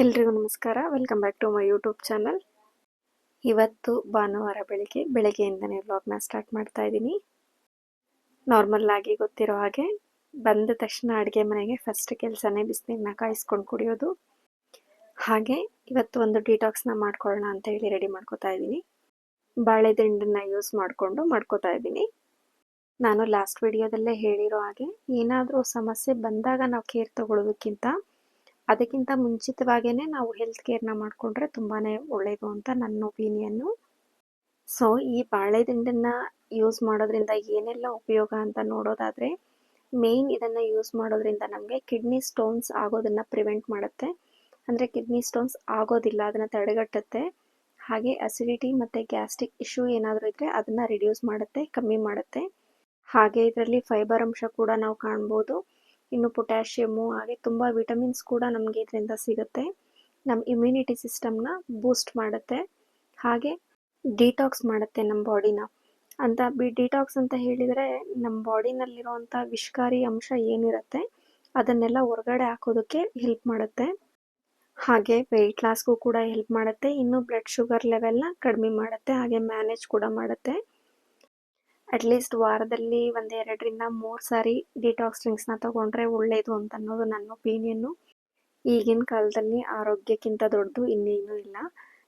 ಎಲ್ರಿಗೂ ನಮಸ್ಕಾರ. Welcome back to my YouTube channel ಇವತ್ತು ಭಾನುವಾರ ಬೆಳಿಗ್ಗೆ, ಬೆಳಗ್ಗೆಯಿಂದನೇ ವ್ಲಾಗ್ನ ಸ್ಟಾರ್ಟ್ ಮಾಡ್ತಾ ಇದ್ದೀನಿ. ನಾರ್ಮಲ್ ಆಗಿ ಗೊತ್ತಿರೋ ಹಾಗೆ ಬಂದ ತಕ್ಷಣ ಅಡುಗೆ ಮನೆಗೆ ಫಸ್ಟ್ ಕೆಲಸನೇ ಬಿಸಿನೀರನ್ನ ಕಾಯಿಸ್ಕೊಂಡು ಕುಡಿಯೋದು. ಹಾಗೆ ಇವತ್ತು ಒಂದು ಡಿಟಾಕ್ಸ್ನ ಮಾಡ್ಕೊಳ್ಳೋಣ ಅಂತ ಹೇಳಿ ರೆಡಿ ಮಾಡ್ಕೋತಾ ಇದ್ದೀನಿ. ಬಾಳೆ ದಿಂಡನ್ನ ಯೂಸ್ ಮಾಡಿಕೊಂಡು ಮಾಡ್ಕೋತಾ ಇದ್ದೀನಿ. ನಾನು ಲಾಸ್ಟ್ ವಿಡಿಯೋದಲ್ಲೇ ಹೇಳಿರೋ ಹಾಗೆ ಏನಾದರೂ ಸಮಸ್ಯೆ ಬಂದಾಗ ನಾವು ಕೇರ್ ತಗೊಳ್ಳೋದಕ್ಕಿಂತ ಅದಕ್ಕಿಂತ ಮುಂಚಿತವಾಗೇ ನಾವು ಹೆಲ್ತ್ ಕೇರ್ನ ಮಾಡಿಕೊಂಡ್ರೆ ತುಂಬಾ ಒಳ್ಳೆಯದು ಅಂತ ನನ್ನ ಒಪಿನಿಯನ್ನು ಸೊ ಈ ಬಾಳೆದಿಂಡನ್ನು ಯೂಸ್ ಮಾಡೋದ್ರಿಂದ ಏನೆಲ್ಲ ಉಪಯೋಗ ಅಂತ ನೋಡೋದಾದರೆ ಮೇಯ್ನ್ ಇದನ್ನು ಯೂಸ್ ಮಾಡೋದ್ರಿಂದ ನಮಗೆ ಕಿಡ್ನಿ ಸ್ಟೋನ್ಸ್ ಆಗೋದನ್ನು ಪ್ರಿವೆಂಟ್ ಮಾಡುತ್ತೆ. ಅಂದರೆ ಕಿಡ್ನಿ ಸ್ಟೋನ್ಸ್ ಆಗೋದಿಲ್ಲ, ಅದನ್ನು ತಡೆಗಟ್ಟುತ್ತೆ. ಹಾಗೆ ಅಸಿಡಿಟಿ ಮತ್ತು ಗ್ಯಾಸ್ಟ್ರಿಕ್ ಇಶ್ಯೂ ಏನಾದರೂ ಇದ್ದರೆ ಅದನ್ನು ರಿಡ್ಯೂಸ್ ಮಾಡುತ್ತೆ, ಕಮ್ಮಿ ಮಾಡುತ್ತೆ. ಹಾಗೆ ಇದರಲ್ಲಿ ಫೈಬರ್ ಅಂಶ ಕೂಡ ನಾವು ಕಾಣ್ಬೋದು. ಇನ್ನು ಪೊಟ್ಯಾಷಿಯಮು ಹಾಗೆ ತುಂಬ ವಿಟಮಿನ್ಸ್ ಕೂಡ ನಮಗೆ ಇದರಿಂದ ಸಿಗುತ್ತೆ. ನಮ್ಮ ಇಮ್ಯುನಿಟಿ ಸಿಸ್ಟಮ್ನ ಬೂಸ್ಟ್ ಮಾಡುತ್ತೆ. ಹಾಗೆ ಡಿಟಾಕ್ಸ್ ಮಾಡುತ್ತೆ ನಮ್ಮ ಬಾಡಿನ ಅಂತ ಬಿ ಡಿಟಾಕ್ಸ್ ಅಂತ ಹೇಳಿದರೆ ನಮ್ಮ ಬಾಡಿನಲ್ಲಿರುವಂಥ ವಿಷಕಾರಿ ಅಂಶ ಏನಿರುತ್ತೆ, ಅದನ್ನೆಲ್ಲ ಹೊರಗಡೆ ಹಾಕೋದಕ್ಕೆ ಹೆಲ್ಪ್ ಮಾಡುತ್ತೆ. ಹಾಗೆ ವೆಯ್ಟ್ ಲಾಸ್ಗೂ ಕೂಡ ಹೆಲ್ಪ್ ಮಾಡುತ್ತೆ. ಇನ್ನು ಬ್ಲಡ್ ಶುಗರ್ ಲೆವೆಲ್ನ ಕಡಿಮೆ ಮಾಡುತ್ತೆ. ಹಾಗೆ ಮ್ಯಾನೇಜ್ ಕೂಡ ಮಾಡುತ್ತೆ. ಅಟ್ಲೀಸ್ಟ್ ವಾರದಲ್ಲಿ ಒಂದು ಎರಡರಿಂದ ಮೂರು ಸಾರಿ ಡಿಟಾಕ್ಸ್ ಡ್ರಿಂಕ್ಸ್ನ ತೊಗೊಂಡ್ರೆ ಒಳ್ಳೆಯದು ಅಂತ ಅನ್ನೋದು ನನ್ನ ಒಪೀನಿಯನ್ನು ಈಗಿನ ಕಾಲದಲ್ಲಿ ಆರೋಗ್ಯಕ್ಕಿಂತ ದೊಡ್ಡದು ಇನ್ನೇನು ಇಲ್ಲ.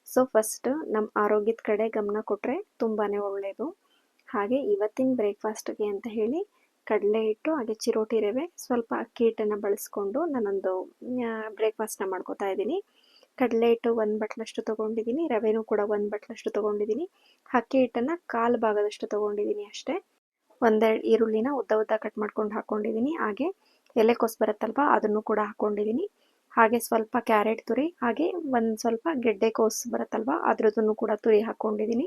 ಸೊ ಫಸ್ಟ್ ನಮ್ಮ ಆರೋಗ್ಯದ ಕಡೆ ಗಮನ ಕೊಟ್ಟರೆ ತುಂಬಾ ಒಳ್ಳೆಯದು ಹಾಗೆ ಇವತ್ತಿನ ಬ್ರೇಕ್ಫಾಸ್ಟ್ಗೆ ಅಂತ ಹೇಳಿ ಕಡಲೆ ಹಿಟ್ಟು, ಹಾಗೆ ಚಿರೋಟಿ ರವೆ, ಸ್ವಲ್ಪ ಅಕ್ಕಿ ಹಿಟ್ಟನ್ನು ಬಳಸ್ಕೊಂಡು ನಾನೊಂದು ಬ್ರೇಕ್ಫಾಸ್ಟ್ನ ಮಾಡ್ಕೋತಾ ಇದ್ದೀನಿ. ಕಡಲೆ ಹಿಟ್ಟು ಒಂದು ಬಟ್ಲಷ್ಟು ತೊಗೊಂಡಿದ್ದೀನಿ ರವೆನೂ ಕೂಡ ಒಂದು ಬಟ್ಲಷ್ಟು ತೊಗೊಂಡಿದ್ದೀನಿ ಅಕ್ಕಿ ಹಿಟ್ಟನ್ನು ಕಾಲು ಭಾಗದಷ್ಟು ತೊಗೊಂಡಿದ್ದೀನಿ ಅಷ್ಟೇ. ಒಂದೆರಡು ಈರುಳ್ಳಿನ ಉದ್ದ ಉದ್ದ ಕಟ್ ಮಾಡ್ಕೊಂಡು ಹಾಕ್ಕೊಂಡಿದ್ದೀನಿ ಹಾಗೆ ಎಲೆಕೋಸು ಬರುತ್ತಲ್ವ ಅದನ್ನು ಕೂಡ ಹಾಕ್ಕೊಂಡಿದ್ದೀನಿ ಹಾಗೆ ಸ್ವಲ್ಪ ಕ್ಯಾರೆಟ್ ತುರಿ, ಹಾಗೆ ಒಂದು ಸ್ವಲ್ಪ ಗೆಡ್ಡೆ ಕೋಸು ಬರುತ್ತಲ್ವ ಅದ್ರದ್ದನ್ನು ಕೂಡ ತುರಿ ಹಾಕ್ಕೊಂಡಿದ್ದೀನಿ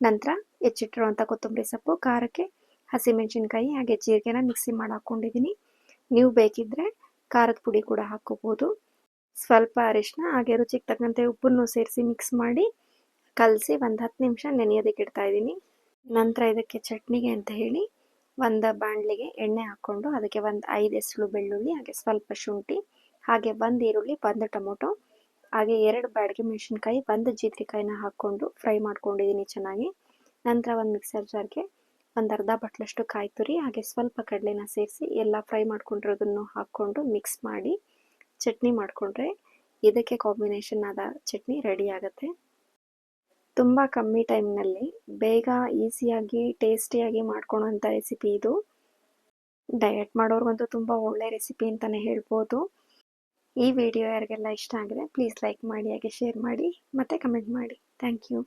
ನಂತರ ಹೆಚ್ಚಿಟ್ಟಿರುವಂಥ ಕೊತ್ತಂಬರಿ ಸೊಪ್ಪು, ಖಾರಕ್ಕೆ ಹಸಿಮೆಣಸಿನ್ಕಾಯಿ, ಹಾಗೆ ಜೀರಿಗೆನ ಮಿಕ್ಸಿ ಮಾಡಿ ಹಾಕ್ಕೊಂಡಿದ್ದೀನಿ ನೀವು ಬೇಕಿದ್ದರೆ ಖಾರದ ಪುಡಿ ಕೂಡ ಹಾಕ್ಕೋಬೋದು. ಸ್ವಲ್ಪ ಅರಿಶಿನ ಹಾಗೆ ರುಚಿಗೆ ತಕ್ಕಂತೆ ಉಪ್ಪನ್ನು ಸೇರಿಸಿ ಮಿಕ್ಸ್ ಮಾಡಿ ಕಲಸಿ ಒಂದು ಹತ್ತು ನಿಮಿಷ ನೆನೆಯೋದಕ್ಕೆ ಇಡ್ತಾ ಇದ್ದೀನಿ. ನಂತರ ಇದಕ್ಕೆ ಚಟ್ನಿಗೆ ಅಂತ ಹೇಳಿ ಒಂದು ಬಾಣಲಿಗೆ ಎಣ್ಣೆ ಹಾಕ್ಕೊಂಡು ಅದಕ್ಕೆ ಒಂದು ಐದು ಎಸಳು ಬೆಳ್ಳುಳ್ಳಿ, ಹಾಗೆ ಸ್ವಲ್ಪ ಶುಂಠಿ, ಹಾಗೆ ಒಂದು ಈರುಳ್ಳಿ, ಒಂದು ಟೊಮೊಟೊ, ಹಾಗೆ ಎರಡು ಬ್ಯಾಡಿಗೆ ಮೆಣಸಿನ್ಕಾಯಿ, ಒಂದು ಜೀರಿಗೆಕಾಯಿನ ಹಾಕ್ಕೊಂಡು ಫ್ರೈ ಮಾಡ್ಕೊಂಡಿದ್ದೀನಿ ಚೆನ್ನಾಗಿ. ನಂತರ ಒಂದು ಮಿಕ್ಸರ್ ಜಾರ್ಗೆ ಒಂದು ಅರ್ಧ ಬಟ್ಲಷ್ಟು ಕಾಯಿ ತುರಿ ಹಾಗೆ ಸ್ವಲ್ಪ ಕಡಲೆನ ಸೇರಿಸಿ ಎಲ್ಲ ಫ್ರೈ ಮಾಡ್ಕೊಂಡಿರೋದನ್ನು ಹಾಕ್ಕೊಂಡು ಮಿಕ್ಸ್ ಮಾಡಿ ಚಟ್ನಿ ಮಾಡಿಕೊಂಡ್ರೆ ಇದಕ್ಕೆ ಕಾಂಬಿನೇಷನ್ ಆದ ಚಟ್ನಿ ರೆಡಿ ಆಗುತ್ತೆ. ತುಂಬ ಕಮ್ಮಿ ಟೈಮ್ನಲ್ಲಿ ಬೇಗ ಈಸಿಯಾಗಿ ಟೇಸ್ಟಿಯಾಗಿ ಮಾಡ್ಕೊಳೋಂಥ ರೆಸಿಪಿ ಇದು. ಡಯಟ್ ಮಾಡೋರ್ಗಂತೂ ತುಂಬ ಒಳ್ಳೆ ರೆಸಿಪಿ ಅಂತಲೇ ಹೇಳ್ಬೋದು. ಈ ವಿಡಿಯೋ ಯಾರಿಗೆಲ್ಲ ಇಷ್ಟ ಆಗಿದೆ ಪ್ಲೀಸ್ ಲೈಕ್ ಮಾಡಿ, ಹಾಗೆ ಶೇರ್ ಮಾಡಿ, ಮತ್ತು ಕಮೆಂಟ್ ಮಾಡಿ. Thank you